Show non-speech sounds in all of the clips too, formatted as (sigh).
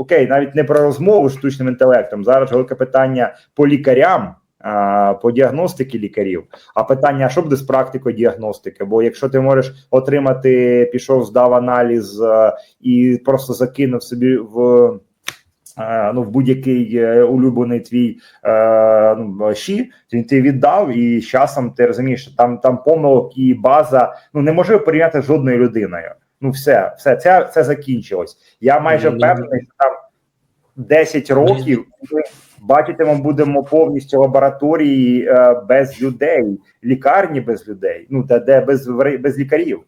окей, навіть не про розмову з штучним інтелектом. Зараз велике питання по лікарям. По діагностики лікарів, а питання: що буде з практикою діагностики? Бо якщо ти можеш отримати, пішов, здав аналіз е, і просто закинув собі в е, ну в будь-який е, улюблений твій ну, він ти віддав, і з часом ти розумієш, що там там помилок і база ну неможливо порівняти з жодною людиною. Ну, все, все, це, це закінчилось. Я майже впевнений, що там 10 років ми бачитимо, будемо повністю лабораторії е, без людей, лікарні без людей, ну де, де без, без лікарів.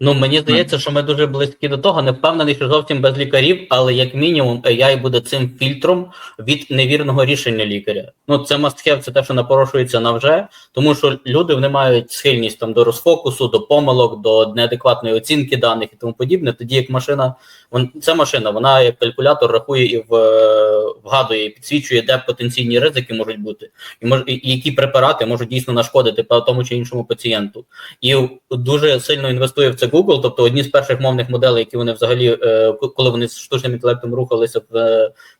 Ну мені здається, що ми дуже близькі до того. Не впевнений, що зовсім без лікарів, але як мінімум AI буде цим фільтром від невірного рішення лікаря. Ну це мастхев, це те, що напорошується на вже, тому що люди вони мають схильність там до розфокусу, до помилок, до неадекватної оцінки даних і тому подібне. Тоді як машина, вон ця машина, вона як калькулятор рахує і в, вгадує, і підсвічує, де потенційні ризики можуть бути, і мож і які препарати можуть дійсно нашкодити по тому чи іншому пацієнту і дуже сильно інвестує в це Google. Тобто одні з перших мовних моделей, які вони взагалі, е, коли вони з штучним інтелектом рухалися,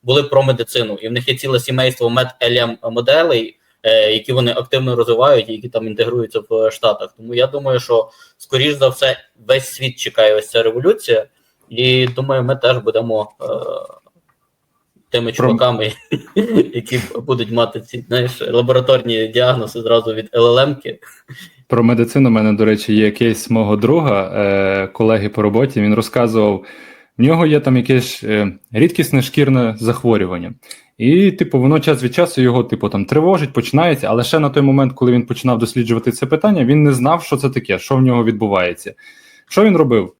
були про медицину, і в них є ціле сімейство med моделей, е, які вони активно розвивають, і які там інтегруються в Штатах. Тому я думаю, що скоріш за все весь світ чекає ось ця революція, і думаю, ми теж будемо. Тими чуваками, (laughs) які будуть мати ці знаєш, лабораторні діагнози зразу від LLM-ки. Про медицину у мене, до речі, є кейс мого друга, е, колеги по роботі. Він розказував, в нього є там якесь е, рідкісне шкірне захворювання. І, типу, воно час від часу його, типу, там тривожить, починається, але ще на той момент, коли він починав досліджувати це питання, він не знав, що це таке, що в нього відбувається. Що він робив?